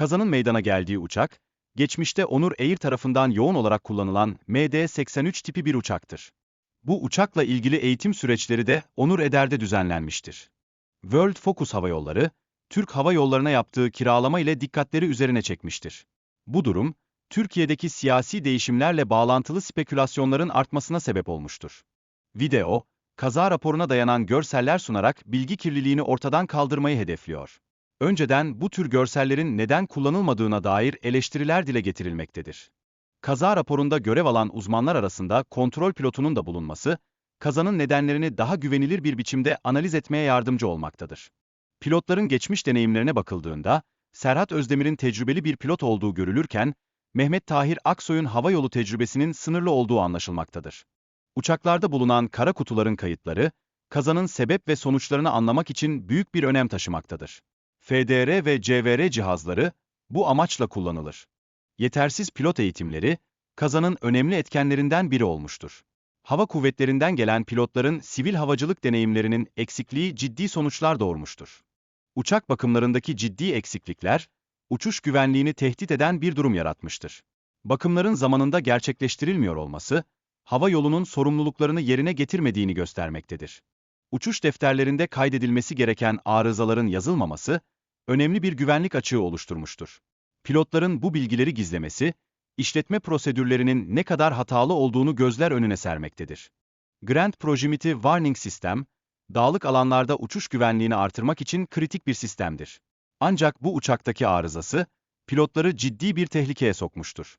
Kazanın meydana geldiği uçak, geçmişte Onur Air tarafından yoğun olarak kullanılan MD-83 tipi bir uçaktır. Bu uçakla ilgili eğitim süreçleri de Onur Eder'de düzenlenmiştir. World Focus Hava Yolları, Türk Hava Yolları'na yaptığı kiralama ile dikkatleri üzerine çekmiştir. Bu durum, Türkiye'deki siyasi değişimlerle bağlantılı spekülasyonların artmasına sebep olmuştur. Video, kaza raporuna dayanan görseller sunarak bilgi kirliliğini ortadan kaldırmayı hedefliyor. Önceden bu tür görsellerin neden kullanılmadığına dair eleştiriler dile getirilmektedir. Kaza raporunda görev alan uzmanlar arasında kontrol pilotunun da bulunması, kazanın nedenlerini daha güvenilir bir biçimde analiz etmeye yardımcı olmaktadır. Pilotların geçmiş deneyimlerine bakıldığında, Serhat Özdemir'in tecrübeli bir pilot olduğu görülürken, Mehmet Tahir Aksoy'un hava yolu tecrübesinin sınırlı olduğu anlaşılmaktadır. Uçaklarda bulunan kara kutuların kayıtları, kazanın sebep ve sonuçlarını anlamak için büyük bir önem taşımaktadır. FDR ve CVR cihazları bu amaçla kullanılır. Yetersiz pilot eğitimleri, kazanın önemli etkenlerinden biri olmuştur. Hava kuvvetlerinden gelen pilotların sivil havacılık deneyimlerinin eksikliği ciddi sonuçlar doğurmuştur. Uçak bakımlarındaki ciddi eksiklikler, uçuş güvenliğini tehdit eden bir durum yaratmıştır. Bakımların zamanında gerçekleştirilmiyor olması, hava yolunun sorumluluklarını yerine getirmediğini göstermektedir. Uçuş defterlerinde kaydedilmesi gereken arızaların yazılmaması, önemli bir güvenlik açığı oluşturmuştur. Pilotların bu bilgileri gizlemesi, işletme prosedürlerinin ne kadar hatalı olduğunu gözler önüne sermektedir. Grand Proximity Warning System, dağlık alanlarda uçuş güvenliğini artırmak için kritik bir sistemdir. Ancak bu uçaktaki arızası, pilotları ciddi bir tehlikeye sokmuştur.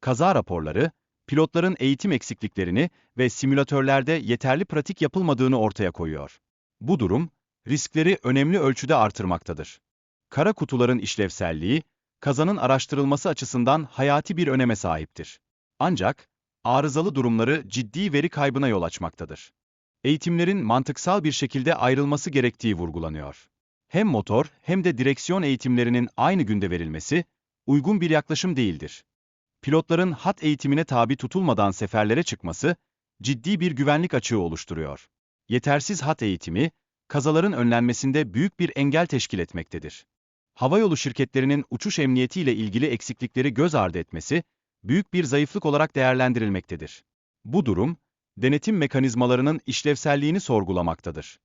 Kaza raporları, pilotların eğitim eksikliklerini ve simülatörlerde yeterli pratik yapılmadığını ortaya koyuyor. Bu durum, riskleri önemli ölçüde artırmaktadır. Kara kutuların işlevselliği, kazanın araştırılması açısından hayati bir öneme sahiptir. Ancak, arızalı durumları ciddi veri kaybına yol açmaktadır. Eğitimlerin mantıksal bir şekilde ayrılması gerektiği vurgulanıyor. Hem motor hem de direksiyon eğitimlerinin aynı günde verilmesi, uygun bir yaklaşım değildir. Pilotların hat eğitimine tabi tutulmadan seferlere çıkması, ciddi bir güvenlik açığı oluşturuyor. Yetersiz hat eğitimi, kazaların önlenmesinde büyük bir engel teşkil etmektedir. Havayolu şirketlerinin uçuş emniyetiyle ilgili eksiklikleri göz ardı etmesi, büyük bir zayıflık olarak değerlendirilmektedir. Bu durum, denetim mekanizmalarının işlevselliğini sorgulamaktadır.